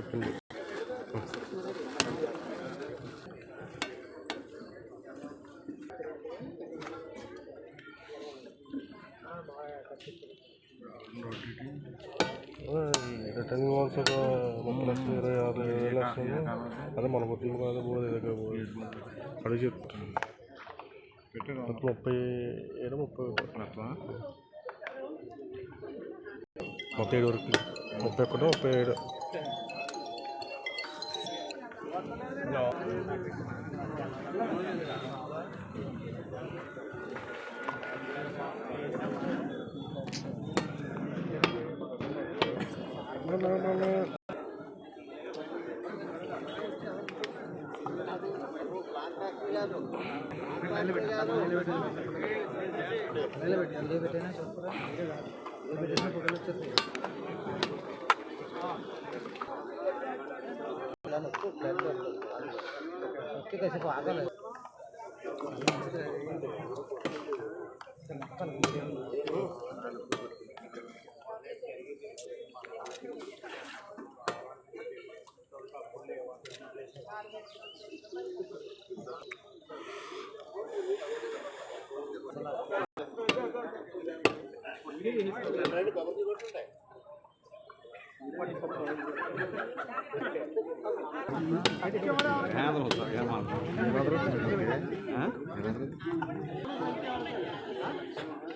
చెప్పండి returning walls ఒక ముప్పై లక్షలు ఇరవై ఆరు ఇరవై లక్షలు అదే మన పొద్దున్న కాదు పోదు దగ్గర పోదు. అడిగి చెప్తాను. ముప్పై ఏడు ముప్పై ముప్పై ఏడు వరకు. ముప్పై ఒకటి ముప్పై ఏడు. No. No, no, no, no. पहले बैठे पहले बैठे पहले बैठे पहले बैठे ना सब पूरा पहले बैठे ना पकड़ लेते थे ఎక్కువ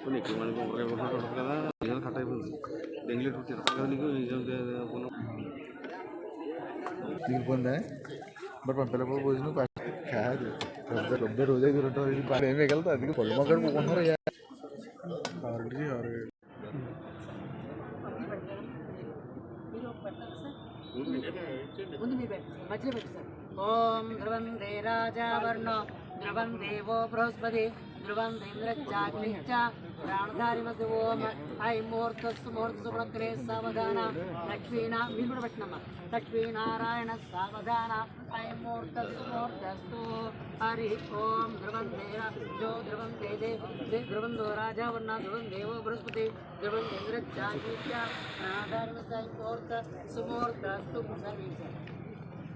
మంది కొబ్బరికాయ కొట్టుకుంటూ ఉంటుంది కదా నిజం కట్ అయిపోయింది డెంగ్యూ తిరగదు కదా నీకు నిజం దిగిపోయిందా మరి పంపిల్లపో భోజనం కాదు. పెద్ద పెద్ద రోజే తిరుగుతాం ఏమి మిగలదు అందుకే పొలం అక్కడ పోకుంటున్నారు అయ్యా ఆరు ఆరు ఏడు ముందు మీరు పెట్టండి మధ్యలో పెట్టండి ఓం ధ్రువం దే రాజావర్ణ ధ్రువం దేవో బృహస్పతి ధ్రువం ఇంద్రచాగ్నిశ్చ ప్రాణధారిమతి ఓం ఐ ముహూర్తస్సు ముహూర్త సుప్రక్రే సావధాన లక్ష్మీనా మీరు కూడా పెట్టినమ్మా. లక్ష్మీనారాయణ సావధాన ఐ ముహూర్తస్సు ముహూర్తస్తు హరి ఓం ధ్రువం దేవ జో ధ్రువం దేదే దే ధ్రువం దో రాజావర్ణ ధ్రువం దేవో బృహస్పతి ధ్రువం ఇంద్రచాగ్నిశ్చ ప్రాణధారిమతి ముహూర్త సుముహూర్తస్తు సర్వీస్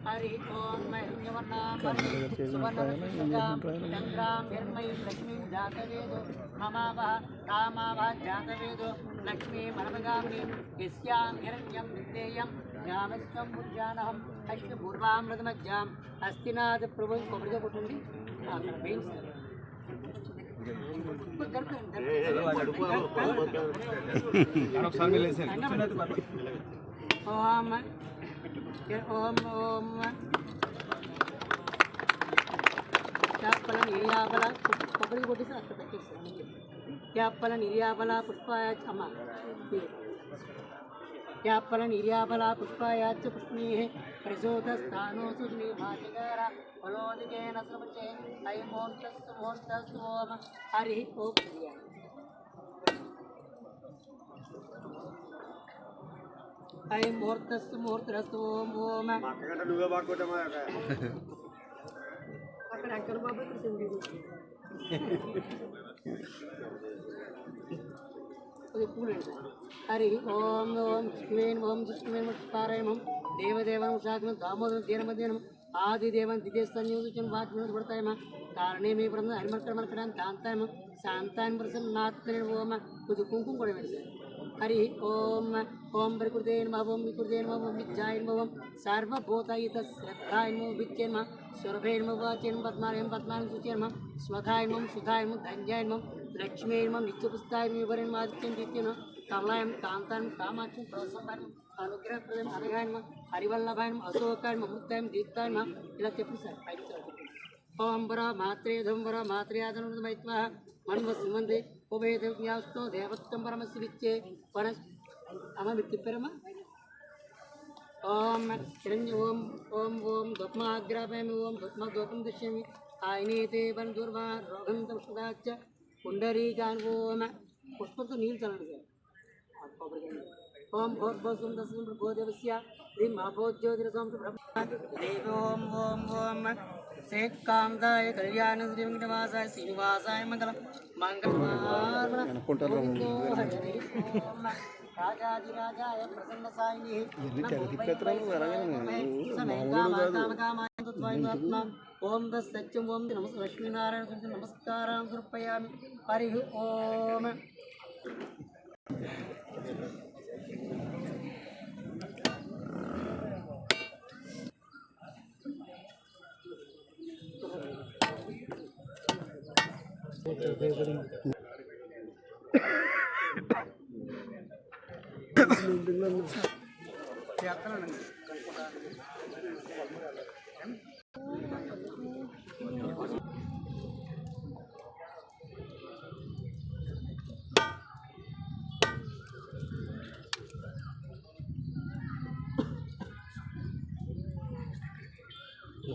హరి ఓం చంద్రాం హిర్మయీ లక్ష్మీం జాతవేదో మమావహ కామావహ జాతవేదో లక్ష్మీ మనమగామినీం యస్యాం హిరణ్యం విద్యేయం జ్ఞానస్వం పుర్జానహం అశ్వపూర్వామృతమజ్జాం అస్తినాథ ప్రభు కొబ్బరిగా కొట్టండి అక్కడ బెయిన్స్ ఓం फिर ओम ओम त्यापल निर्याबल पगड़ी बोटी से आपको प्रैक्टिस त्यापल निर्याबल पुष्पाया क्षमा त्यापल निर्याबल पुष्पाया च पुष्पणी प्रचोदस्थानोसु भाषिकार बलोदिकेन सर्वचे ऐ मोन्तस्तु मोन्तस्तु ओम हरिः ओम ఐ ముహూర్తస్సు ముహూర్తరస్సు ఓం ఓం అక్కడ అంకర్ బాబు హరి ఓం ఓం విష్ణువేన్ ఓం విష్ణువేన్ పారాయణం దేవదేవం సాధనం దామోదరం ధీరమధ్యాహ్నం ఆదిదేవం దిదేశన్యోగించిన వాక్యం పడతాయమా కారణే మీ బృందం హరిమర్కరమర్కరాన్ని దాంతాయమ శాంతాన్ని ప్రసన్న నాత్మని ఓమ. కొద్ది కుంకుమ కూడా పెడతాయి హరి ఓం ఓం ప్రకృతేన్ ఓం వికృతేన్ ఓం విజ్జాయన్ ఓం సర్వభూతయుత శ్రద్ధాయన్ విచ్చేన్మ సురభేర్మ వాచేన్ పద్మాయం పద్మాయం సుచేన్మ స్మఘాయమం సుధాయము ధన్యాయమం లక్ష్మీర్మం నిత్యపుస్తాయం వివరణ ఆదిత్యం నిత్యన కమలాయం కాంతాయం కామాక్షం ప్రోత్సాహం అనుగ్రహప్రదం అనగాయమ హరివల్లభాయం అశోకాయం అమృతాయం దీప్తాయమ ఇలా చెప్పి సార్ పైన ఓంబర మాత్రే ధంబర మాత్రే ఆదనుమైత్వ మన్వ సుమంది ఉభయ దేవస్తో దేవత్వం పరమశివిచ్చే పరస్ అమ్మ మీరు చెప్పారమ్మా ఓం హిరణ్య ఓం ఓం ఓం దుఃమాగ్రాపయామి ఓం దుఃమ దోపం దృశ్యామి ఆయనేతే బంధుర్వా రోగం పుష్పదాచ పుండరీకాన్ ఓం పుష్పంతో నీళ్ళు చల్లండి సార్. కొబ్బరికాయ ఓం భోర్భోసం దశం భోదేవస్య. శ్రీ బ్రహ్మ. దేవోం ఓం ఓం శ్రీకాంతాయ కళ్యాణ శ్రీ వెంకటవాసాయ శ్రీనివాసాయ మంగళం రాజాదిరాజాయ ప్రసన్న సాయిని ఓం దత్యం ఓం నమస్ లక్ష్మీనారాయణ నమస్కారం సమర్పయామి హరి ఓం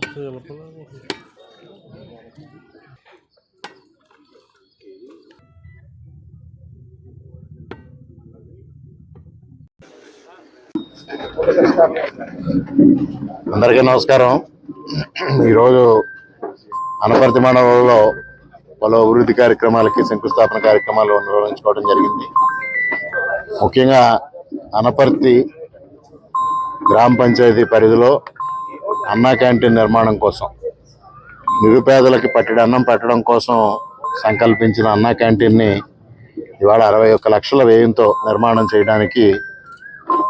ചിലപ്പോൾ అందరికీ నమస్కారం. ఈరోజు అనపర్తి మండలంలో పలు అభివృద్ధి కార్యక్రమాలకి శంకుస్థాపన కార్యక్రమాలు నిర్వహించుకోవడం జరిగింది. ముఖ్యంగా అనపర్తి గ్రామ పంచాయతీ పరిధిలో అన్నా క్యాంటీన్ నిర్మాణం కోసం నిరుపేదలకి పట్టడి అన్నం పెట్టడం కోసం సంకల్పించిన అన్నా క్యాంటీన్ని ఇవాళ అరవై ఒక్క లక్షల వ్యయంతో నిర్మాణం చేయడానికి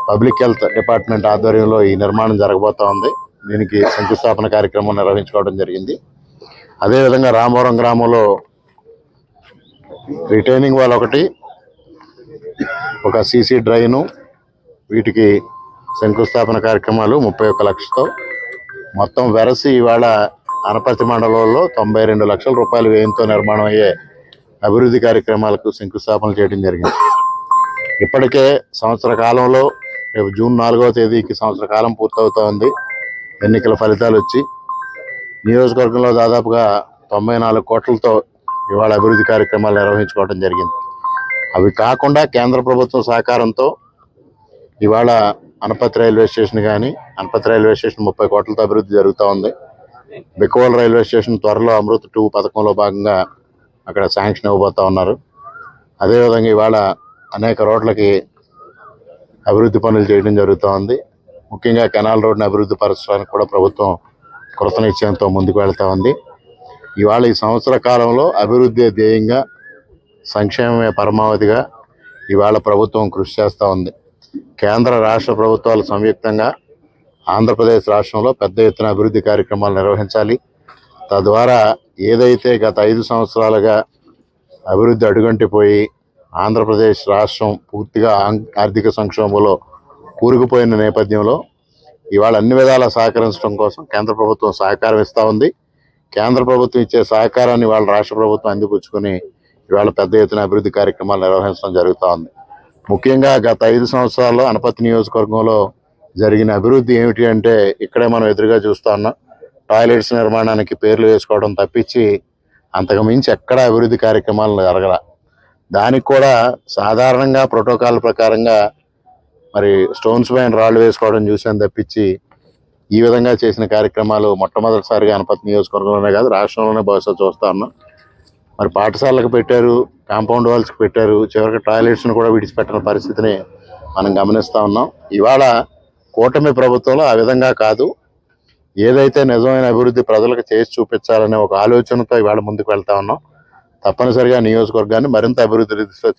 పబ్లిక్ హెల్త్ డిపార్ట్మెంట్ ఆధ్వర్యంలో ఈ నిర్మాణం జరగబోతా ఉంది. దీనికి శంకుస్థాపన కార్యక్రమం నిర్వహించుకోవడం జరిగింది. అదేవిధంగా రామవరం గ్రామంలో రిటైనింగ్ వాళ్ళు ఒకటి ఒక సీసీ డ్రైను వీటికి శంకుస్థాపన కార్యక్రమాలు ముప్పై ఒక్క లక్షతో. మొత్తం వెరసి ఇవాళ అనపర్తి మండలంలో తొంభై రెండు లక్షల రూపాయల వ్యయంతో నిర్మాణం అయ్యే అభివృద్ధి కార్యక్రమాలకు శంకుస్థాపన చేయడం జరిగింది. ఇప్పటికే సంవత్సర కాలంలో రేపు జూన్ నాలుగవ తేదీకి సంవత్సర కాలం పూర్తవుతా ఉంది. ఎన్నికల ఫలితాలు వచ్చి నియోజకవర్గంలో దాదాపుగా తొంభై నాలుగు కోట్లతో ఇవాళ అభివృద్ధి కార్యక్రమాలు నిర్వహించుకోవడం జరిగింది. అవి కాకుండా కేంద్ర ప్రభుత్వం సహకారంతో ఇవాళ అనపతి రైల్వే స్టేషన్ కానీ అనపతి రైల్వే స్టేషన్ ముప్పై కోట్లతో అభివృద్ధి జరుగుతూ ఉంది. బిక్కవోల్ రైల్వే స్టేషన్ త్వరలో అమృత్ టూ పథకంలో భాగంగా అక్కడ శాంక్షన్ ఇవ్వబోతా ఉన్నారు. అదేవిధంగా ఇవాళ అనేక రోడ్లకి అభివృద్ధి పనులు చేయడం జరుగుతూ ఉంది ముఖ్యంగా కెనాల్ రోడ్ని అభివృద్ధి పరచడానికి కూడా ప్రభుత్వం కృత నిశ్చయంతో ముందుకు వెళ్తా ఉంది. ఇవాళ ఈ సంవత్సర కాలంలో అభివృద్ధి ధ్యేయంగా సంక్షేమమే పరమావధిగా ఇవాళ ప్రభుత్వం కృషి చేస్తూ ఉంది. కేంద్ర రాష్ట్ర ప్రభుత్వాలు సంయుక్తంగా ఆంధ్రప్రదేశ్ రాష్ట్రంలో పెద్ద ఎత్తున అభివృద్ధి కార్యక్రమాలు నిర్వహించాలి. తద్వారా ఏదైతే గత ఐదు సంవత్సరాలుగా అభివృద్ధి అడుగంటిపోయి ఆంధ్రప్రదేశ్ రాష్ట్రం పూర్తిగా ఆర్థిక సంక్షోభంలో కూరుకుపోయిన నేపథ్యంలో ఇవాళ అన్ని విధాలా సహకరించడం కోసం కేంద్ర ప్రభుత్వం సహకారం ఇస్తూ ఉంది. కేంద్ర ప్రభుత్వం ఇచ్చే సహకారాన్ని ఇవాళ రాష్ట్ర ప్రభుత్వం అందిపుచ్చుకొని ఇవాళ పెద్ద ఎత్తున అభివృద్ధి కార్యక్రమాలు నిర్వహించడం జరుగుతూ ఉంది. ముఖ్యంగా గత ఐదు సంవత్సరాల్లో అనపతి నియోజకవర్గంలో జరిగిన అభివృద్ధి ఏమిటి అంటే ఇక్కడే మనం ఎదురుగా చూస్తా ఉన్నాం. టాయిలెట్స్ నిర్మాణానికి పేర్లు వేసుకోవడం తప్పించి అంతకు మించి ఎక్కడ అభివృద్ధి కార్యక్రమాలు జరగల. దానికి కూడా సాధారణంగా ప్రోటోకాల్ ప్రకారంగా మరి స్టోన్స్ పైన రాళ్ళు వేసుకోవడం చూసాను తప్పించి ఈ విధంగా చేసిన కార్యక్రమాలు మొట్టమొదటిసారిగా అనపతి నియోజకవర్గంలోనే కాదు రాష్ట్రంలోనే బహుశా చూస్తా ఉన్నాం. మరి పాఠశాలకు పెట్టారు కాంపౌండ్ వాల్స్కి పెట్టారు చివరికి టాయిలెట్స్ను కూడా విడిచిపెట్టిన పరిస్థితిని మనం గమనిస్తూ ఉన్నాం. ఇవాళ కూటమి ప్రభుత్వంలో ఆ విధంగా కాదు. ఏదైతే నిజమైన అభివృద్ధి ప్రజలకు చేసి చూపించాలనే ఒక ఆలోచనతో ఇవాళ ముందుకు వెళ్తా ఉన్నాం. తప్పనిసరిగా నియోజకవర్గాన్ని మరింత అభివృద్ధి దిశలో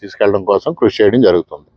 కోసం కృషి చేయడం జరుగుతుంది.